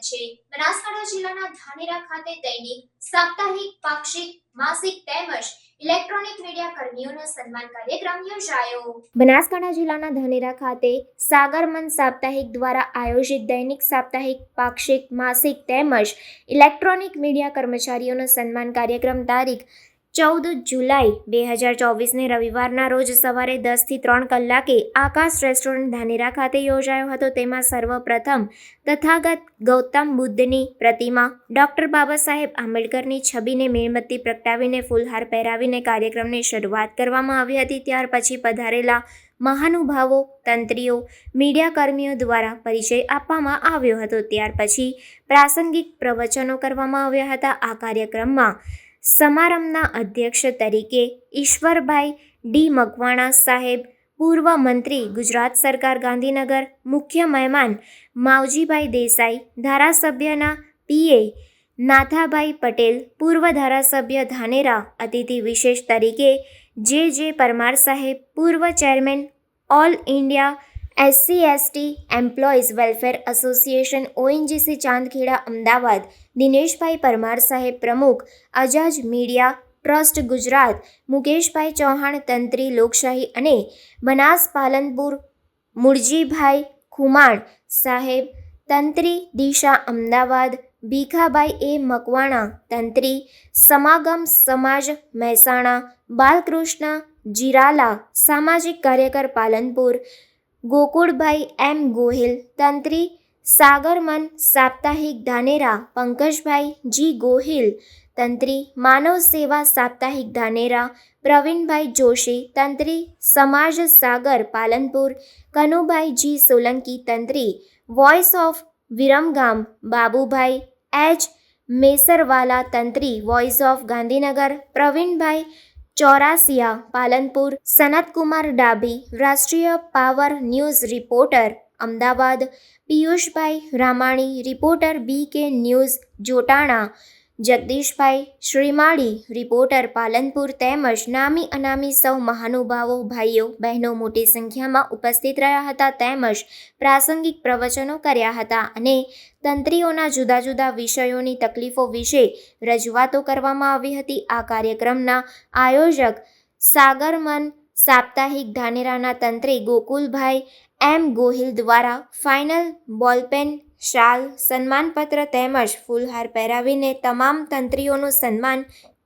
છે. બનાસકાંઠા જિલ્લાના ધાનેરા ખાતે દૈનિક સાપ્તાહિક, પાક્ષિક, માસિક તેમજ ઇલેક્ટ્રોનિક મીડિયા કર્મીઓનો સન્માન કાર્યક્રમ યોજાયો. બનાસકાંઠા જિલ્લાના ધાનેરા ખાતે સાગરમન સાપ્તાહિક દ્વારા આયોજિત દૈનિક સાપ્તાહિક, પાક્ષિક, માસિક તેમજ ઇલેક્ટ્રોનિક મીડિયા કર્મચારીઓનો સન્માન કાર્યક્રમ તારીખ ચૌદ જુલાઈ બે હજાર ચોવીસને રવિવારના રોજ સવારે દસથી ત્રણ કલાકે આકાશ રેસ્ટોરન્ટ ધાનેરા ખાતે યોજાયો હતો. તેમાં સર્વપ્રથમ તથાગત ગૌતમ બુદ્ધની પ્રતિમા, ડૉક્ટર બાબા સાહેબ આંબેડકરની છબીને મીણબત્તી પ્રગટાવીને ફૂલહાર પહેરાવીને કાર્યક્રમની શરૂઆત કરવામાં આવી હતી. ત્યાર પછી પધારેલા મહાનુભાવો, તંત્રીઓ, મીડિયા કર્મીઓ દ્વારા પરિચય આપવામાં આવ્યો હતો. ત્યાર પછી પ્રાસંગિક પ્રવચનો કરવામાં આવ્યા હતા. આ કાર્યક્રમમાં સમારંભના અધ્યક્ષ તરીકે ઈશ્વરભાઈ ડી મકવાણા સાહેબ, પૂર્વ મંત્રી ગુજરાત સરકાર ગાંધીનગર, મુખ્ય મહેમાન માવજીભાઈ દેસાઈ, ધારાસભ્યના પીએ નાથાભાઈ પટેલ, પૂર્વ ધારાસભ્ય ધાનેરા, અતિથિ વિશેષ તરીકે જે. જે. પરમાર સાહેબ, પૂર્વ chairman all India SC ST employees welfare association ONGC Chandkheda Ahmedabad Dineshbhai Parmar સાહેબ પ્રમુખ અજાજ મીડિયા ટ્રસ્ટ ગુજરાત મુકેશભાઈ ચૌહાણ તંત્રી લોકશાહી અને બનાસ પાલનપુર મુરજીભાઈ ખુમાણ સાહેબ તંત્રી દિશા અમદાવાદ ભીખાભાઈ એ મકવાણા તંત્રી સમાગમ સમાજ મહેસાણા બાલકૃષ્ણ જીરાલા સામાજિક કાર્યકર પાલનપુર ગોકુળભાઈ એમ ગોહિલ તંત્રી સાગરમન સાપ્તાહિક ધાનેરા પંકજભાઈ જી ગોહિલ તંત્રી માનવ સેવા સાપ્તાહિક ધાનેરા પ્રવીણભાઈ જોશી તંત્રી Samaj Sagar Palanpur Kanubhai G Solanki તંત્રી voice of Viramgam Babubhai H Meserwala તંત્રી voice of Gandhinagar Pravinbhai Chorasiya Palanpur Sanatkumar Dabhi Rashtriya power news reporter Ahmedabad Piyushbhai Ramani reporter B K news Jotana Jagdishbhai Shrimali, reporter Palanpur તેમજ નામી અનામી સૌ મહાનુભાવો, ભાઈઓ, બહેનો મોટી સંખ્યામાં ઉપસ્થિત રહ્યા હતા તેમજ પ્રાસંગિક પ્રવચનો કર્યા હતા અને તંત્રીઓના જુદા જુદા વિષયોની તકલીફો વિશે રજૂઆતો કરવામાં આવી હતી. આ કાર્યક્રમના આયોજક સાગરમન, સાપ્તાહિક ધાનેરાના તંત્રી ગોકુલભાઈ એમ ગોહિલ દ્વારા ફાઇનલ બોલપેન શાલ, સન્માનપત્ર તેમજ ફૂલહાર પહેરાવીને તમામ તંત્રીઓનું સન્માન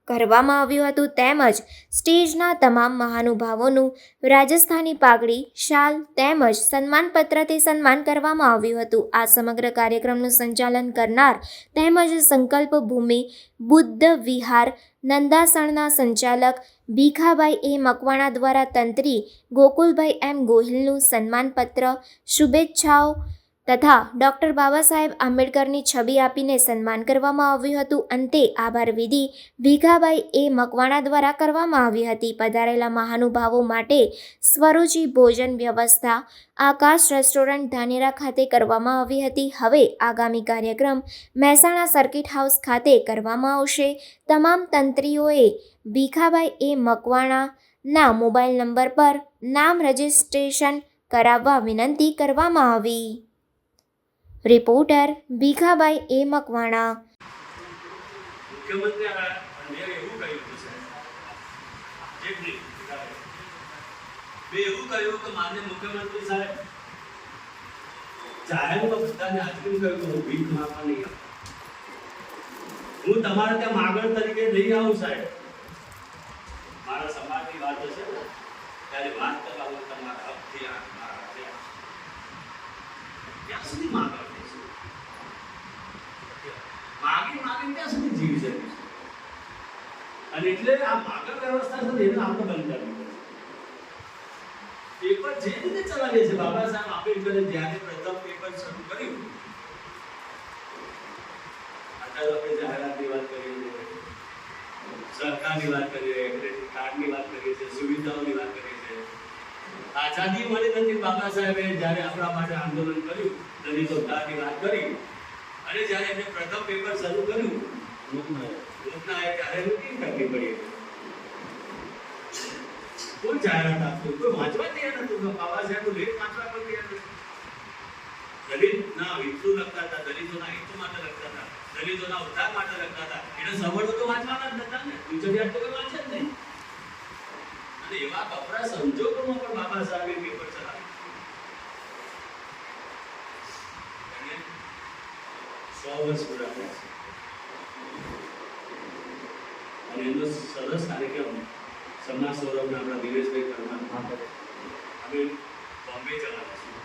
કરવામાં આવ્યું હતું. તેમજ સ્ટેજના તમામ મહાનુભાવોનું રાજસ્થાની પાઘડી, શાલ તેમજ સન્માનપત્રથી સન્માન કરવામાં આવ્યું હતું. આ સમગ્ર કાર્યક્રમનું સંચાલન કરનાર તેમજ સંકલ્પ ભૂમિ બુદ્ધ વિહાર નંદાસણના સંચાલક ભીખાભાઈ એ મકવાણા દ્વારા તંત્રી ગોકુલભાઈ એમ ગોહિલનું સન્માનપત્ર, શુભેચ્છાઓ તથા ડૉક્ટર બાબા સાહેબ આંબેડકરની છબી આપીને સન્માન કરવામાં આવ્યું હતું. અંતે આભાર વિધિ ભીખાબાઈ એ મકવાણા દ્વારા કરવામાં આવી હતી. પધારેલા મહાનુભાવો માટે સ્વરૂચિ ભોજન વ્યવસ્થા, આકાશ રેસ્ટોરન્ટ ધાનેરા ખાતે કરવામાં આવી હતી. હવે આગામી કાર્યક્રમ મહેસાણા સર્કિટ હાઉસ ખાતે કરવામાં આવશે. તમામ તંત્રીઓએ ભીખાભાઈ એ મકવાણાના મોબાઈલ નંબર પર નામ રજિસ્ટ્રેશન કરાવવા વિનંતી કરવામાં આવી. Reporter Bhikhabhai A Makwana. મુખ્યમંત્રી આવ્યા અને મેં એવું કહ્યું હતું સાહેબ એક મિનિટ મેં એવું કહ્યું કે માન્ય મુખ્યમંત્રી સાહેબ જાહેરમાં બધાને હાજરી કહ્યું કે હું ભીખ માંગવા નહીં આવું. હું તમારે ત્યાં માગણ તરીકે નહીં આવું સાહેબ. મારા સમાજની વાત હશે ને, ત્યારે વાત કરવા હું તમારા હકથી આ મારા હાથે આ. ત્યાં સુધી માગણ થશે માગી ત્યાં સુધી જીવી શકીશું અને એટલે આ માગણ વ્યવસ્થા છે એને આપણે બંધ કરવી પડશે પેપર જે રીતે ચલાવીએ છે બાબા સાહેબ આંબેડકરે જ્યારે પ્રથમ પેપર શરૂ કર્યું, અત્યારે આપણે જાહેરાતની વાત કરીએ છીએ, સરકારની વાત કરીએ ક્રેડિટ કાર્ડની વાત કરીએ છીએ, સુવિધાઓની વાત કરીએ છીએ. આઝાદી મળી નથી, બાબા સાહેબે જ્યારે આપણા માટે આંદોલન કર્યું, દલિતો ઉદ્ધારની વાત કરી અને જ્યારે એમને પ્રથમ પેપર શરૂ કર્યું દલિત ના હિતનું લખતા હતા, દલિતોના હિત માટે લખતા હતા, દલિતોના ઉદ્ધાર માટે લખતા હતા. એને સવર્ણો તો વાંચવાના જ નતા ને ગુજરિયાત તો કોઈ વાંચે જ નહીં. અને એવા કપરા સંજોગોમાં પણ બાબા સાહેબે પેપર ચલાવ્યું અને સો વર્ષ પૂરા થયા છે અને એનો સરસ કાર્યક્રમ સમાજ સૌરભના આપણા દિનેશભાઈ પરમાર અમે બોમ્બે જવાના છીએ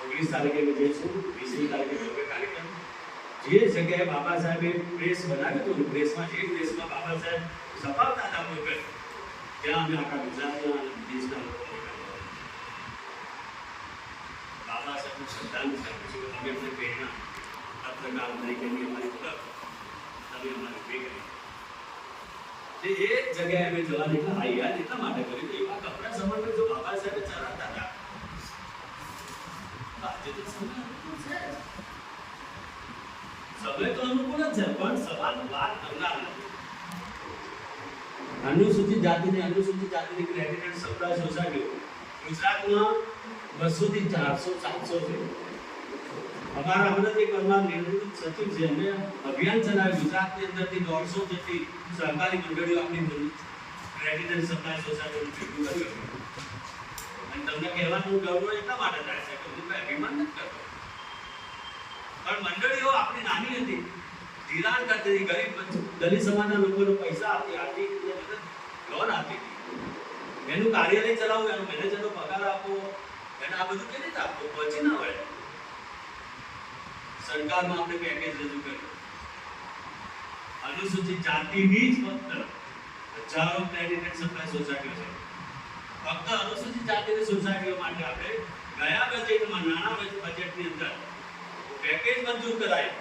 ઓગણીસ તારીખે અમે જઈશું વીસમી તારીખે બોમ્બે કાર્યક્રમ જે જગ્યાએ બાબા સાહેબે પ્રેસ બનાવ્યું હતું પ્રેસમાં જે પ્રેસમાં બાબા સાહેબ છપાવતા હતા પોતે ત્યાં અમે આખા ગુજરાતના અને દેશના લોકો બોલાવ્યા. બાબા તે અનુકૂળ જ છે પણ સવાલ વાત કરનાર નથી અનુસૂચિત જાતિની અનુસૂચિત જાતિની ક્રેડિટેડ સપ્લાય સોસાયટીઓ ગુજરાતમાં બસો થી ચારસો, સાતસો છે. અમારા હમણાં નિવૃત્ત સચિવ છે. અમે અભિયાન ચલાવ્યું. ગુજરાતની અંદરથી દોઢસો જેટલી સહકારી મંડળીઓ આપણી ક્રેડિટ સપ્લાય સોસાયટીનું ભેગું અને તમને કહેવાનું ગૌરવ એટલા માટે થાય છે કે હું કોઈ અભિમાન નથી કરતો. પણ મંડળીઓ આપણી નાની હતી. ધિરાણ કરતી ગરીબ દલિત સમાજના લોકોને પૈસા આપતી, આર્થિક મદદ લોન આપતી એનું કાર્યાલય ચલાવવું એનું મેનેજરનો પગાર આપવો એને આ બધું કેવી રીતે આપવું? પહોંચી ના વળે. સરકારમાં આપણે પેકેજ રજૂ કર્યું. અનુસૂચિત જાતિની જ ફક્ત હજારો ક્રેડિટ સપ્લાય સોસાયટીઓ છે. ફક્ત અનુસૂચિત જાતિની સોસાયટીઓ માટે આપણે ગયા બજેટમાં નાના બજેટની અંદર પેકેજ મંજૂર કરાય.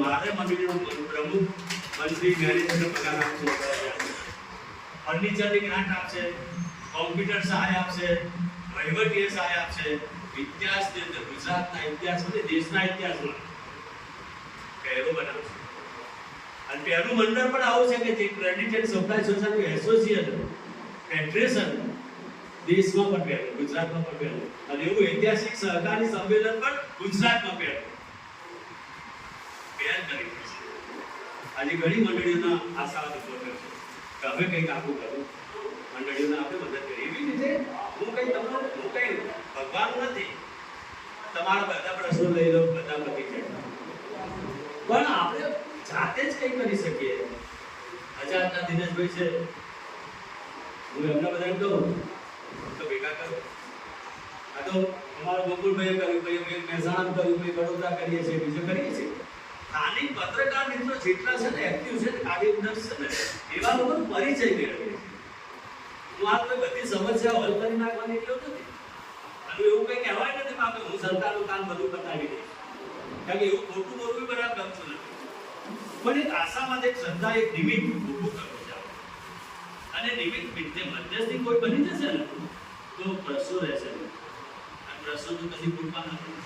મારે મંડળીનો પ્રમુખ મંત્રી મેનેજરને પગાર આપશે. ફર્નિચરની ગ્રાન્ટ આપશે કોમ્પ્યુટર સહાય આપશે વહીવટીય સહાય આપશે ઇતિહાસની અંદર ગુજરાતના ઇતિહાસ અને દેશના ઇતિહાસમાં પહેલો બનાવશે અને પહેલું મંડળ પણ આવું છે કે જે credited supply society association federation દેશમાં પણ પહેલું, ગુજરાતમાં પણ પહેલું. અને એવું ઐતિહાસિક સહકારી સંમેલન પણ ગુજરાતમાં પહેલું. પહેલ કરી આજે ઘણી મંડળીઓના આશા ઊભો કર્યો છે. કે હવે કંઈક આખું કરવું મંડળીઓને આપણે મદદ કરીએ. એવી રીતે હું કંઈ તમને હું કંઈ ભગવાન નથી. તમારા બધા પ્રશ્નો લઈ લો બધા પતી જાય પણ આપણે જાતે જ કંઈ કરી શકીએ. અજાતના દિનેશભાઈ છે. હું એમના બધાને કહું, તો ભેગા કરો. આ તો અમારો ગોકુલભાઈએ કર્યું ભાઈ અમે મહેસાણા કર્યું ભાઈ વડોદરા કરીએ છીએ, બીજું કરીએ છીએ. સ્થાનિક પત્રકાર મિત્રો જેટલા છે ને એક્ટિવ છે ને કાર્યદક્ષ છે ને, એવા લોકો પરિચય મેળવીએ છીએ હું આ કોઈ બધી સમસ્યાઓ હલ નાખવાની એટલો નથી. અને એવું કંઈ કહેવાય નથી સરકારનું કામ બધું બતાવી દઈશ. કારણ કે એવું ખોટું બોલવું એ ગમતું નથી. પણ એક આશામાં એક શ્રદ્ધા, એક નિમિત્ત ઊભું કરવું છે. અને નિમિત્ત મધ્યસ્થી કોઈ બની જશે ને, તો પ્રશ્નો રહેશે. અને પ્રશ્નો તો કદી પૂરવા ના પડે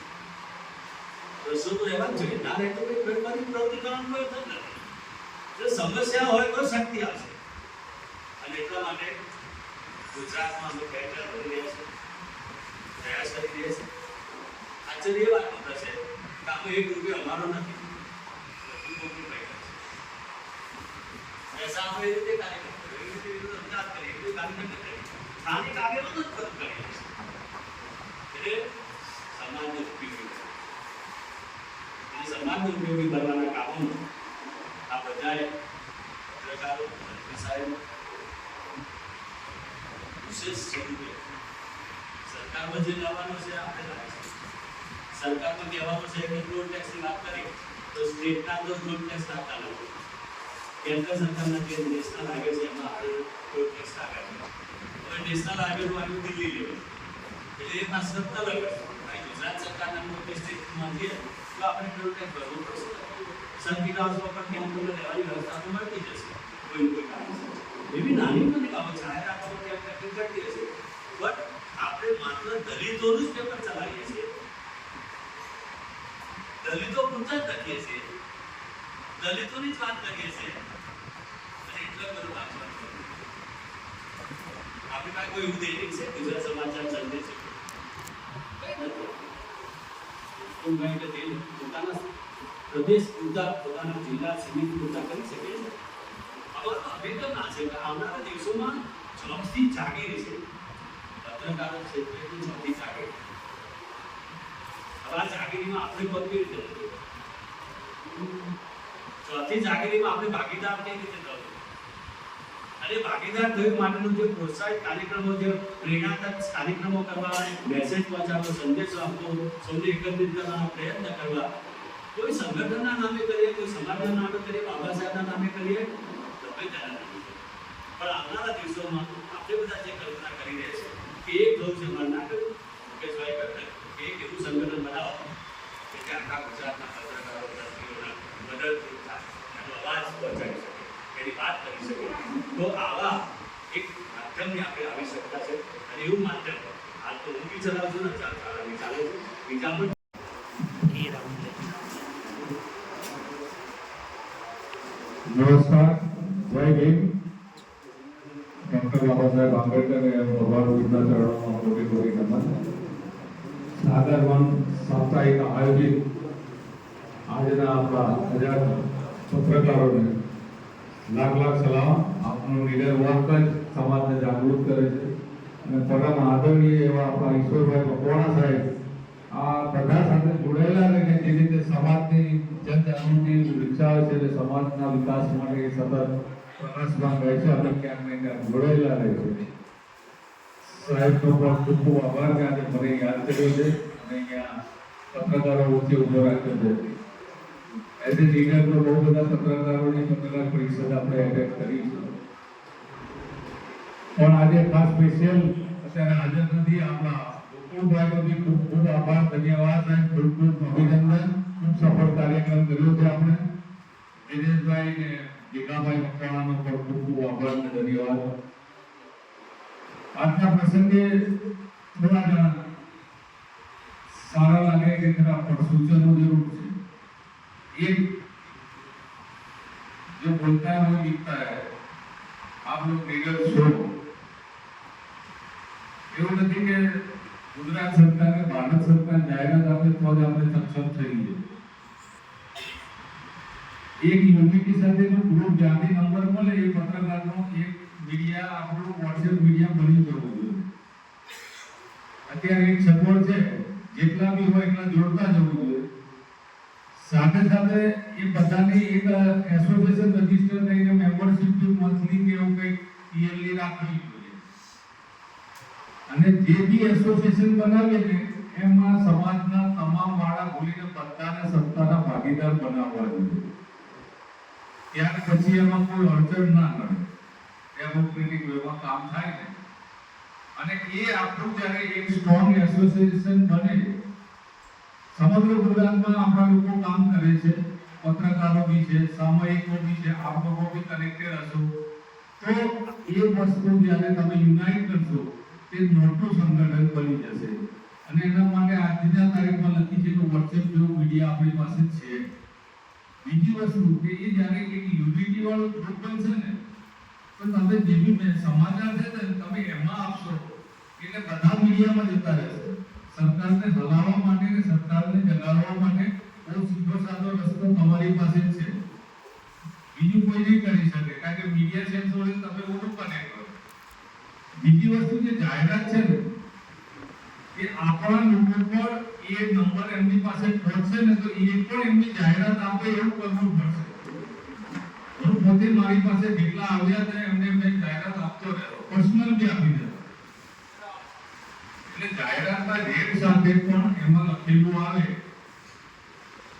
તો એવા જ જોઈએ. ના રહે તો પ્રવૃત્તિ કરવાનું કોઈ નથી. સમસ્યા હોય તો શક્તિ આવશે. અને એટલા માટે ગુજરાતમાં અમે બેટર કરી રહ્યા છે પ્રયાસ કરી રહ્યા છે આશ્ચર્ય એ વાત થશે કે આમાં એક રૂપિયો અમારો નથી પૈસા એ રીતે કાર્યક્રમ કર્યો, એવી રીતે અમદાવાદ કરીએ, એવી રીતે કાર્યક્રમ કરીએ. સ્થાનિક આગેવાનો એટલે સમાજને ઉપયોગી બને. અને સમાજને ઉપયોગી કરવાના કામોમાં આ બધાએ પત્રકારો મંત્રી સાહેબ વિશેષ સરકારમાં જે લાવવાનો છે આપણે લાવીશું સરકારમાં કહેવાનું છે કે ટેક્સની વાત કરીએ, તો સ્ટેટના તો રોડ ટેક્સ લાગતા નથી કેન્દ્ર સરકારના જે નેશનલ હાઈવે છે, એમાં રોડ ટેક્સ લાગે હવે નેશનલ હાઈવેનું આવ્યું દિલ્હી લેવલ. એટલે એ પાસે સત્તા લગે ગુજરાત સરકારના મોટી આપણે રોડ ટેક્સ ભરવો પડશે. સર્કિટ હાઉસમાં પણ વ્યવસ્થા તો મળતી જશે કોઈ કોઈ કારણસર. એવી નાની નાની બાબત જાહેર આપવામાં ક્યાંક તકલીફ પડતી હશે બટ આપણે માત્ર દલિતોનું જ પેપર ચલાવીએ છીએ દલિતો પૂરતા જ લખીએ છીએ દલિતોની જ વાત કરીએ છીએ અને એટલો બધો વાંચવાનું છે. આપણી પાસે કોઈ એવું દૈનિક છે ગુજરાત સમાચાર સંદેશ છે? કંઈ નથી. સ્કૂલમાં એટલે તે પોતાના પ્રદેશ પૂરતા પોતાના જિલ્લા સમિતિ પૂરતા કરી શકે છે જાગી હવે માટેનો જે પ્રોત્સાહિત કાર્યક્રમો જે પ્રેરણાદાયક કાર્યક્રમો કરવા મેસેજ પહોંચાડવો સંદેશ આપવો સૌને એકત્રિત કરવાનો પ્રયત્ન કરવા કોઈ સંગઠનના નામે કરીએ, કોઈ સમાજના નામે કરીએ બાબા સાહેબના નામે કરીએ પણ આવનારા દિવસોમાં આપણે બધા જે કલ્પના કરી રહ્યા છે કે એક ગૌ સંવર્ધન ના કર્યું મુકેશભાઈ કરતા કે એક એવું સંગઠન બનાવો કે જે આખા ગુજરાતના પત્રકારો દર્દીઓના મદદરૂપ થાય એનો અવાજ પહોંચાડી શકે. એની વાત કરી શકે. તો આવા એક માધ્યમની આપણે આવશ્યકતા છે અને એવું માધ્યમ હાલ તો હું બી ચલાવું છું ને ચાલ ચાલ ચાલે છે. બીજા પણ નમસ્કાર. જાગૃત કરે છે. અને પરમ એવા આપણા ઈશ્વરભાઈ મકવાણા સાહેબ આ બધા સાથે જોડાયેલા રહીને જે રીતે સમાજની જનજાગૃતિ વિકસાવે છે સમાજના વિકાસ માટે સતત પણ આજે મને યાદ આજે નથી આપણા ધન્યવાદ અને ખૂબ ખૂબ અભિનંદન. ખૂબ સફળ કાર્યક્રમ કર્યો છે આપણે. દિનેશભાઈ ને ભીખાભાઈ મકવાણાનો પણ ખૂબ ખૂબ આભાર અને ધન્યવાદ આજના પ્રસંગે થોડા ઘણા સારા લાગે કે ખરા પણ સૂચનો જરૂર છે एक जो बोलता है वो लिखता है आप लोग लीगल शो એવું નથી કે ગુજરાત સરકાર કે ભારત સરકાર જાહેરાત આપે તો જ આપણે સક્ષમ થઈએ એક યુનિટી સાથેનો ગ્રુપ જ્યાંથી નંબર મળે એ પત્રકારનો એક મીડિયા આપણું વોટ્સએપ મીડિયા બની જવું જોઈએ અત્યારે એક સગવડ છે, જેટલા બી હોય એટલા જોડતા જવું જોઈએ. સાથે સાથે એ બધાની એક એસોસિએશન રજિસ્ટર કરીને મેમ્બરશિપ મંથલી કે એવું કંઈક યરલી રાખવી જોઈએ. અને જે બી એસોસિએશન બનાવીએ ને એમાં સમાજના તમામ વાળા ભૂલીને બધાને સત્તાના ભાગીદાર બનાવવા જોઈએ. ત્યાર પછી એમાં કોઈ અડચણ ના કરે ડેમોક્રેટિક વેમાં કામ થાય ને અને એ આપણું જ્યારે એક સ્ટ્રોંગ એસોસિએશન બને, સમગ્ર ગુજરાતમાં આપણા લોકો કામ કરે છે. પત્રકારો બી છે, સામયિકો બી છે આપ લોકો બી કનેક્ટેડ હશો. તો એ વસ્તુ જ્યારે તમે યુનાઇટ કરશો, તે મોટું સંગઠન બની જશે. અને એના માટે આજના તારીખમાં લખી છે કે વોટ્સએપ જેવું મીડિયા આપણી પાસે છે. બીજી વસ્તુ કે એ જ્યારે એક યુટિલિટી વાળો ગ્રુપ બનશે ને, તો તમે જે બી સમાચાર છે ને, તમે એમાં આપશો. એટલે બધા મીડિયામાં જતા રહેશે સરકારને હલાવવા માટે કે સરકારને જગાડવા માટે બહુ સીધો સાધો રસ્તો તમારી પાસે છે. બીજું કોઈ નહીં કરી શકે, કારણ કે મીડિયા સેન્સ વડે તમે ઓલું કનેક્ટ કરો. બીજી વસ્તુ જે જાહેરાત છે ને, એ આપણા લોકો પર એ નંબર એમની પાસે પહોંચશે ને તો એ પણ એમની જાહેરાત આપે એવું કરવું પડશે. પોતે મારી પાસે જેટલા આવ્યા હતા એમને મેં જાહેરાત આપતો રહ્યો પર્સનલ બી આપી દેતો. એટલે જાહેરાતના રેટ સાથે પણ એમાં લખેલું આવે.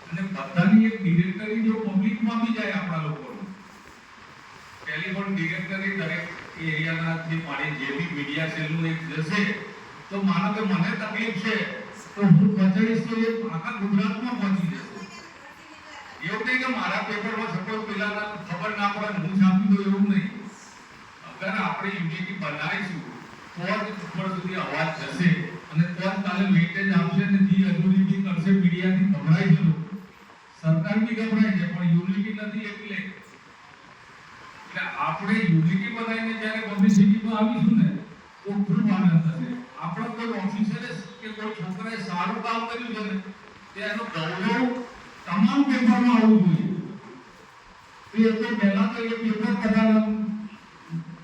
અને બધાની એક ડિરેક્ટરી જો પબ્લિકમાં બી જાય આપણા લોકોનું. ટેલિફોન ડિરેક્ટરી દરેક એરિયાના જે મારી જે બી મીડિયા સેલનું એક જશે, તો માનો કે મને તકલીફ છે. તો હું પહોંચાડીશ તો એ આખા ગુજરાતમાં પહોંચી જશે એવું નહીં કે મારા પેપરમાં સપોઝ આપણે યુનિટી બનાવીશું, તો સુધી અવાજ જશે અને તો કાલે વેઇટેજ આપશે ને જી અધૂરી બી કરશે મીડિયાથી ગભરાય સરકાર બી ગભરાય છે પણ યુનિટી નથી એટલે. એટલે આપણે યુનિટી બનાવીને જ્યારે પબ્લિસિટીમાં આવીશું ને તો ખૂબ આનંદ થશે આપણો કોઈ ઓફિસરે કે કોઈ છોકરાએ કામ કર્યું છે ને ગૌરવ તમામ પેપરમાં આવવું જોઈએ. એ તો પહેલા તો એ પેપર કદાચ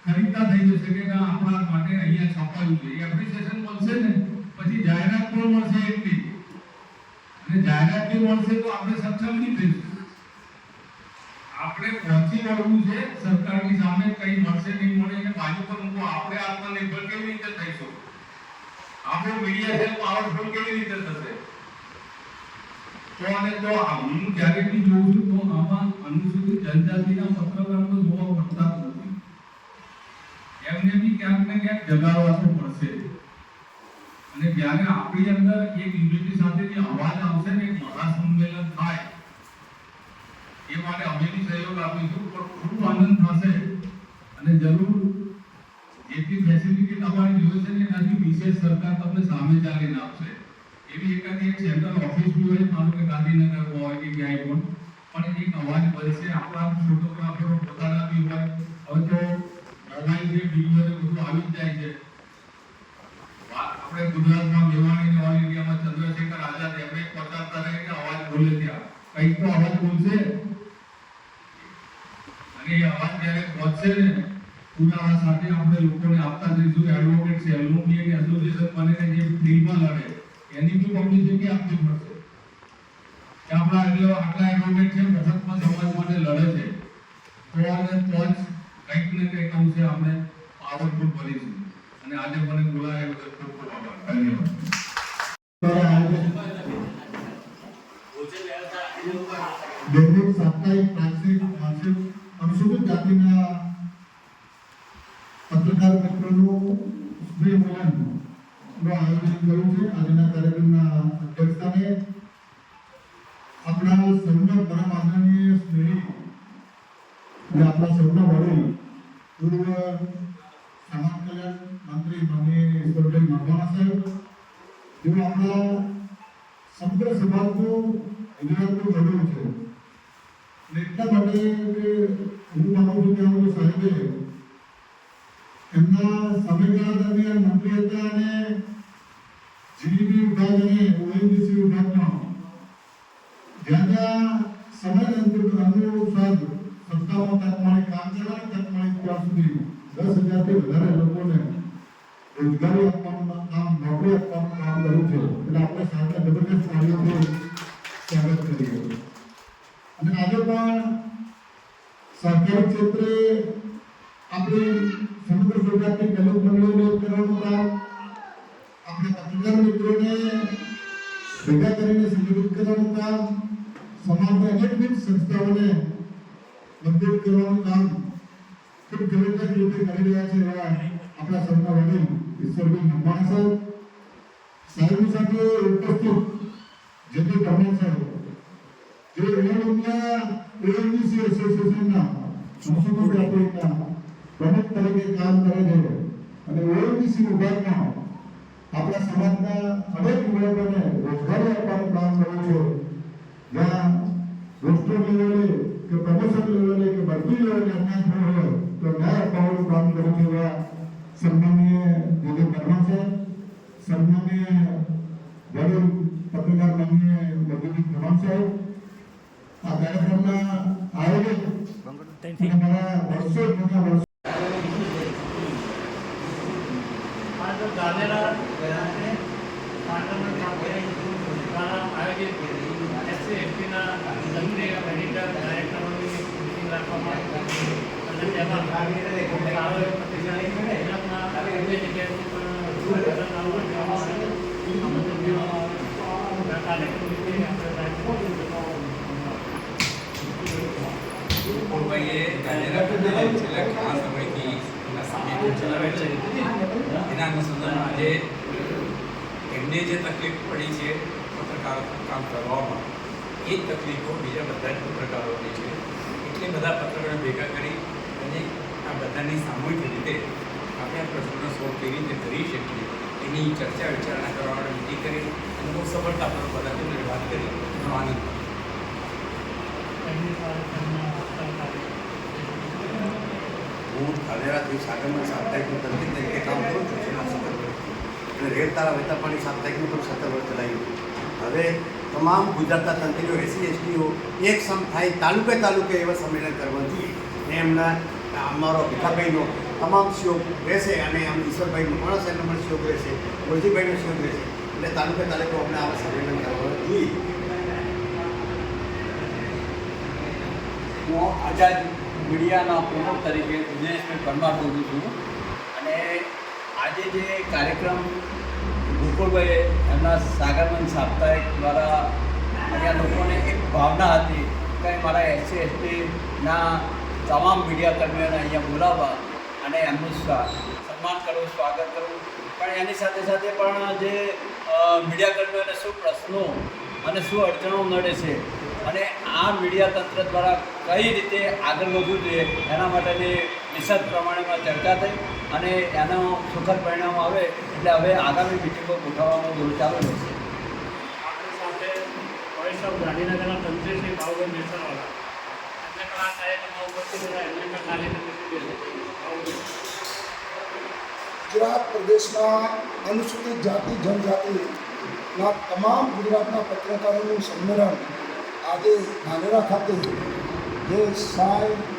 ખરીદતા થઈ જશે કે આપણા માટે અહીંયા છપાયું છે. એપ્રિસિએશન મળશે ને? પછી જાહેરાત પણ મળશે એટલી અને જાહેરાત બી મળશે તો આપણે સક્ષમ નહીં થઈશું આપણે પહોંચી વળવું છે સરકારની સામે, કઈ મળશે નહીં મળે અને બાજુ પર આપણે આત્મનિર્ભર કેવી રીતે થઈશું આપણું મીડિયા છે પાવરફુલ કેવી રીતે થશે? તો અને તો હું જ્યારે બી જોઉં છું, તો આમાં અનુસૂચિત જનજાતિના પત્રકારો જોવા મળતા નથી. એમને બી ક્યાંક ને ક્યાંક જગાડવા પડશે. અને જ્યારે આપણી અંદર એક યુનિટી સાથે જે અવાજ આવશે ને, એક મહાસંમેલન થાય, એ માટે અમે બી સહયોગ આપીશું, પણ ખૂબ આનંદ થશે. અને જરૂર જેટલી ફેસિલિટી તમારી જોઈએ છે એનાથી વિશેષ સરકાર તમને સામે ચાલીને આપશે. એવી એકાદી એક સેન્ટ્રલ ઓફિસ બી હોય, માનો કે ગાંધીનગર હોય કે ક્યાંય પણ પણ એક અવાજ બનશે આપણા ફોટોગ્રાફરો પોતાના બી હોય, હવે તો ઓનલાઈન જે વીડિયો બધું આવી જ જાય છે. આપણે ગુજરાતમાં મેવાણી ઓલ ઇન્ડિયામાં ચંદ્રશેખર આઝાદ એમણે પચાસતા રહે કે અવાજ બોલે ત્યાં કંઈક તો અવાજ બોલશે. અને એ અવાજ જ્યારે પહોંચશે ને પુરાવા સાથે આપણે લોકોને આપતા જઈશું એડવોકેટ સેલનું બી એક એસોસિએશન બનીને જે ફિલ્ડમાં લડે. એની બી પબ્લિસિટી આપવી પડશે. કે આપણા એટલે આટલા એડવોકેટ છે મફતમાં સમાજ માટે લડે છે. તો અને પહોંચ કંઈક ને કંઈક અંશે આપણે પાવરફુલ બનીશું અને આજે મને બોલાવ્યા બદલ ખૂબ ખૂબ આભાર. ધન્યવાદ. દૈનિક સાપ્તાહિક માસિક માસિક અનુસૂચિત જાતિના પત્રકાર મિત્રોનું સ્નેહ મિલનનું આયોજન કર્યું છે આજના કાર્યક્રમના અધ્યક્ષસ્થાને આપણા સૌના પરમ આદરણીય સ્નેહી અને આપણા સૌના વડીલ પૂર્વ સમાજ કલ્યાણ મંત્રી માનનીય ઈશ્વરભાઈ મકવાણા સાહેબ જેઓ આપણા સમગ્ર સમાજનું ગુજરાતનું ગૌરવ છે અને એટલા માટે કે હું માનું છું કે અમારું સાહેબે એમના સમયગાળા હતા અને જીડીપી ઓએનજીસી વિભાગમાં. જ્યાં સમય અંતર અનુસાર સત્તામાં તક મળી કામ ચલાવે તક ત્યાં સુધી દસ હજારથી વધારે લોકોને રોજગારી આપવાનું કામ, નોકરી આપવાનું કામ કર્યું છે. એટલે આપણે સાથે જબરદસ્ત કાર્યોથી સ્વાગત કરીએ. અને આજે પણ સરકારી ક્ષેત્રે આપણે સમગ્ર ગુજરાતની દલિત મંડળીઓને એક કરવાનું કામ પત્રકાર મિત્રોને ભેગા કરીને સંગઠિત કરવાનું કામ સમાજની અનેકવિધ સંસ્થાઓને મદદ કરવાનું કામ ખૂબ જબરદસ્ત રહ્યા છે એવા આપણા સૌના સાહેબ. સાહેબની સાથે ઉપસ્થિત જે તે કમલ સાહેબ, જે ઓલ ઇન્ડિયા ઓએનજીસી એસોસિએશનના સંશોધન પ્રમુખ તરીકે કામ કરે છે અને ઓએનજીસી વિભાગમાં આપણા સમાજના અનેક યુવકોને રોજગારી આપવાનું કામ કર્યું છે. જ્યાં રોસ્ટર લેવલે કે પ્રમોશન લેવલે કે બધી લેવલે અન્યાય થયો હોય તો ન્યાય અપાવવાનું કામ કર્યું છે એવા સન્માનીય જે પરમા છે. સન્માનીય વડીલ પત્રકાર માનીય વડીલ પ્રમાણ સાહેબ. આ કાર્યક્રમના આયોજક મારા વર્ષો જૂના વર્ષો બધા પત્રકારો ભેગા કરી અને આ બધાની સામૂહિક રીતે આપણે આ પ્રશ્નોનો સોલ્વ કેવી રીતે કરી શકીએ એની ચર્ચા વિચારણા કરવા માટે મિટિંગ કરી અને બહુ સફળતાપૂર્વક બધા જોડે વાત કરી. એનો આનંદ. હું ધાનેરાથી સાગરમાં સાપ્તાહિકનું તંત્રી તરીકે કામ કરું છું જેના સતત અને રેડ તારા વહેતા પાણી સાપ્તાહિકનું પણ સતત વર્ષ ચલાવ્યું. હવે તમામ ગુજરાતના તંત્રીઓ એસસી એસટીઓ, એક સમ થાય તાલુકે તાલુકે એવા સંમેલન કરવા જોઈએ. ને એમના અમારો ભીખાભાઈનો તમામ સહયોગ રહેશે અને આમ ઈશ્વરભાઈ મકવાણા સાહેબનો પણ સહયોગ રહેશે, ગુરજીભાઈનો સહયોગ રહેશે. એટલે તાલુકે તાલુકે અમને આવા સંમેલન કરવા જોઈએ. હું આઝાદ મીડિયાના પ્રમુખ તરીકે દિનેશભાઈ પરમાર બોલું છું. અને આજે જે કાર્યક્રમ ગોકુળભાઈ એમના સાગરમન સાપ્તાહિક દ્વારા અહીંયા લોકોને એક ભાવના હતી કે મારા એસસી એસટીના તમામ મીડિયા કર્મીઓને અહીંયા બોલાવવા અને એમનું સન્માન કરવું, સ્વાગત કરવું. પણ એની સાથે સાથે પણ જે મીડિયાકર્મીઓને મીડિયા કર્મીઓને શું પ્રશ્નો અને શું અડચણો નડે છે અને આ મીડિયા તંત્ર દ્વારા કઈ રીતે આગળ વધવું જોઈએ, એના માટેની વિશદ પ્રમાણેમાં ચર્ચા થઈ અને એનો સુખદ પરિણામ આવે એટલે હવે આગામી મિટિંગો ગોઠવવાનો દોર ચાલુ રહેશે. આપણી સાથે ઓફ ગાંધીનગરના તંત્રી શ્રી ભાવભાઈ મેસરવાલા એમને પણ આ કાર્યક્રમમાં ઉપસ્થિત હતા એમને પણ કાર્યક્રમ ગુજરાત પ્રદેશના અનુસૂચિત જાતિ જનજાતિના તમામ ગુજરાતના પત્રકારોનું સંમેલન આજે ધાનેરા ખાતે જે સાહેબ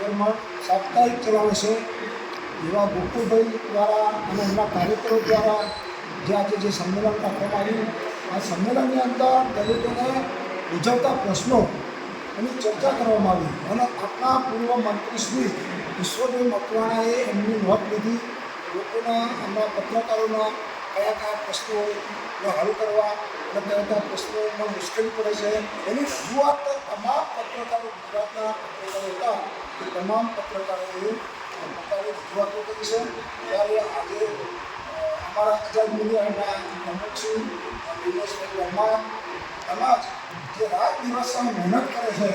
તેમાં સાપ્તાહિક ચલાવે છે. એવા ગોકુલભાઈ દ્વારા અને એમના કાર્યકરો દ્વારા જે આજે જે સંમેલન રાખવામાં આવ્યું, આ સંમેલનની અંદર દલિતોને ઉજવતા પ્રશ્નો એની ચર્ચા કરવામાં આવી અને આપણા પૂર્વ મંત્રી શ્રી ઈશ્વરભાઈ મકવાણાએ એમની નોંધ લીધી. લોકોના એમના પત્રકારોના કયા કયા પ્રશ્નોને હલ કરવા અને કયા કયા પ્રશ્નોમાં મુશ્કેલી પડે છે. એની રજૂઆત તમામ પત્રકારો ગુજરાતના પત્રકારો હતા એ તમામ પત્રકારોએ પોતાની રજૂઆતો કરી છે. ત્યારે આજે અમારા આઝાદ મીડિયાના પ્રમુખ શ્રી દિનેશભાઈ વર્મા તેમજ જે રાત દિવસ મહેનત કરે છે,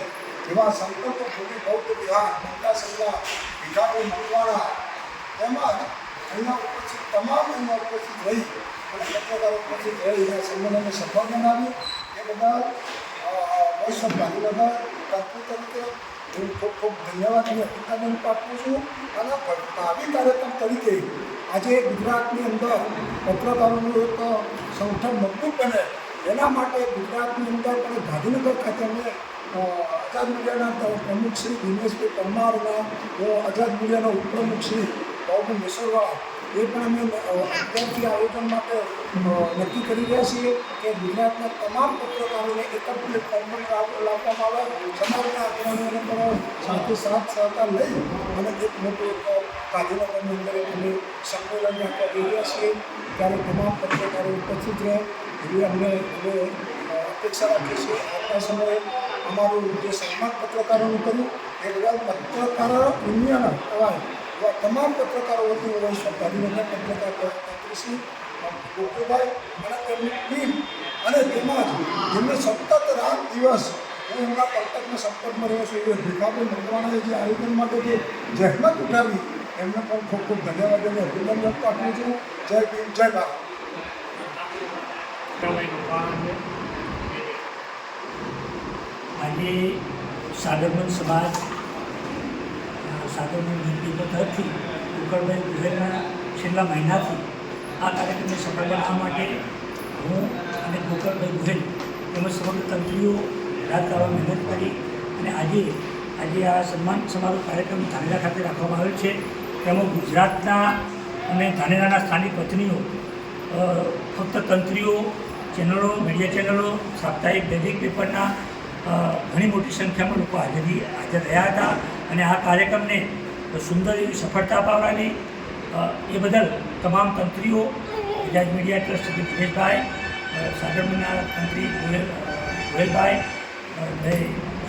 એવા સંકલ્પ ભૂમિ બૌદ્ધ વિહાર, મોટા સંઘા ભીખાભાઈ મકવાણા તેમજ અહીંયા ઉપસ્થિત તમામ અહીંયા ઉપસ્થિત રહી અને પત્રકારો ઉપસ્થિત રહી આ સંમેલનને સફળ બનાવ્યું. એ બધા વૈષ્ણવ ગાંધીનગર તંત્ર તરીકે હું ખૂબ ખૂબ ધન્યવાદ અને અભિનંદન પાઠવું છું. અને ભાવિ કાર્યક્રમ તરીકે આજે ગુજરાતની અંદર પત્રકારોનું એક સંગઠન મજબૂત બને. એના માટે ગુજરાતની અંદર પણ ગાંધીનગર ખાતે અમે આઝાદ મીડિયાના પ્રમુખ શ્રી દિનેશભાઈ પરમારના આઝાદ મીડિયાના ઉપપ્રમુખ શ્રી બાબુ મેસરવાળા એ પણ અમે અત્યારથી આયોજન માટે નક્કી કરી રહ્યા છીએ કે ગુજરાતના તમામ પત્રકારોને એક જ પ્લેટફોર્મ લાવવામાં આવે, સમાજના આગેવાનોને પણ સાથે સાથ સહકાર લઈ અને એક મોટું એક ગાંધીનગરની અંદર અમે સંમેલન રાખવા જઈ રહ્યા છીએ. ત્યારે તમામ પત્રકારો ઉપસ્થિત રહે. એવી અમને, અમે અપેક્ષા રાખીએ છીએ. આજના સમયે અમારું જે સન્માન પત્રકારોનું કર્યું, એ બધા પત્રકારો દુનિયાના કહેવાય તમામ પત્રકારો વતી હોય શકતા ગાંધીનગર પત્રકાર મંત્રીશ્રી ગોકુભાઈ અને તેમની ટીમ અને તેમજ જેમને સતત રાત દિવસ હું એમના કોન્ટેક્ટના સંપર્કમાં રહ્યો છું. એ ભીખાભાઈ મંગવાણાએ જે આયોજન માટે જે જહેમત ઉઠાવી, એમને પણ ખૂબ ખૂબ ધન્યવાદ અને અભિનંદન પાઠવું છું. જય ભીમ, જય ભારત. આજે સાગરબંધ સમાજ સાગરબંધ મંત્રીઓ તરફથી કુકરભાઈ ગુહેલના છેલ્લા મહિનાથી આ કાર્યક્રમને સફળ બનાવવા માટે હું અને ગોકળભાઈ ગુહેલ તેમજ સમગ્ર તંત્રીઓ રાત દાડા મહેનત કરી અને આજે આજે આ સન્માન સમારોહ કાર્યક્રમ ધાનેરા ખાતે રાખવામાં આવેલ છે. તેમાં ગુજરાતના અને ધાનેરાના સ્થાનિક વતનીઓ ફક્ત તંત્રીઓ, ચેનલો, મીડિયા ચેનલો, સાપ્તાહિક દૈનિક પેપરના ઘણી મોટી સંખ્યામાં લોકો હાજરી, હાજર રહ્યા હતા. અને આ કાર્યક્રમને સુંદર એવી સફળતા અપાવવાની એ બદલ તમામ તંત્રીઓ, બજાજ મીડિયા ટ્રસ્ટ દિનેશભાઈ સાગરમીના તંત્રી ગોયલ ગોયલભાઈ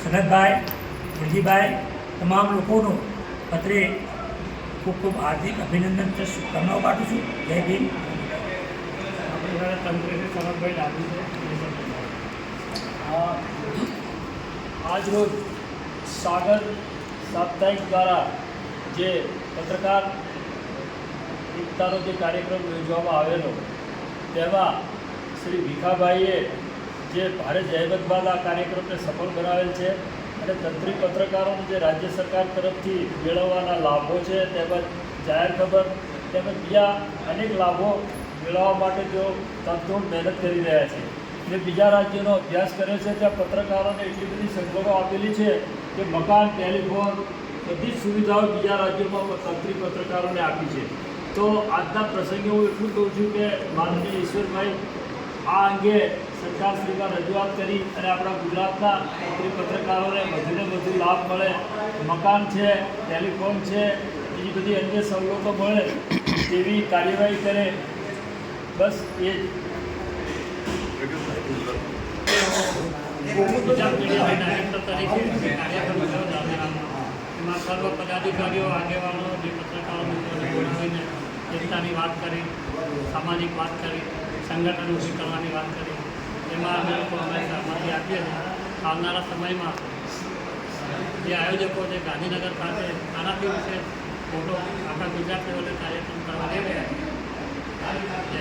સનતભાઈ વલજીભાઈ તમામ લોકોનો પત્રે ખૂબ ખૂબ હાર્દિક અભિનંદન શુભકામનાઓ પાઠું છું. જય ભીમ. આપણી સાથે તંત્રી શ્રી સનતભાઈ ડાબી છે આજરોજ સાગર સાપ્તાહિક દ્વારા જે પત્રકાર એકતાનો જે કાર્યક્રમ યોજવામાં આવેલો, તેમાં શ્રી ભીખાભાઈએ જે ભારે જહેમત બાદ આ કાર્યક્રમને સફળ બનાવેલ છે અને તંત્રી પત્રકારોને જે રાજ્ય સરકાર તરફથી મેળવવાના લાભો છે, તેમજ જાહેર ખબર તેમજ બીજા અનેક લાભો મેળવવા માટે તેઓ તંતોડ મહેનત કરી રહ્યા છે. જે બીજા રાજ્યનો અભ્યાસ કરે છે, ત્યાં પત્રકારોને એટલી બધી સગવડો આપેલી છે કે મકાન, ટેલિફોન, બધી જ સુવિધાઓ બીજા રાજ્યોમાં તંત્રી પત્રકારોને આપી છે. તો આજના પ્રસંગે હું એટલું કહું છું કે માનનીય ઈશ્વરભાઈ, આ અંગે સરકારશ્રીમાં રજૂઆત કરી અને આપણા ગુજરાતના તંત્રી પત્રકારોને વધુને વધુ લાભ મળે. મકાન છે, ટેલિફોન છે, બીજી બધી અન્ય સવલતો મળે, તેવી કાર્યવાહી કરે. બસ એ જ. બીજા મીડિયા તરીકે કાર્યક્રમ થયો ધાનેરામાં એમાં સર્વ પદાધિકારીઓ આગેવાનો જે પત્રકારો મિત્રોને બોલાવીને એકતાની વાત કરી સામાજિક વાત કરી સંગઠન ઊભી કરવાની વાત કરી એમાં અમે લોકો અમે સહમતિ આપીએ આવનારા સમયમાં જે આયોજકો છે ગાંધીનગર ખાતે આનાથી વિશે મોટો આખા ગુજરાત લેવલે કાર્યક્રમ કરવા જઈ રહ્યા છે.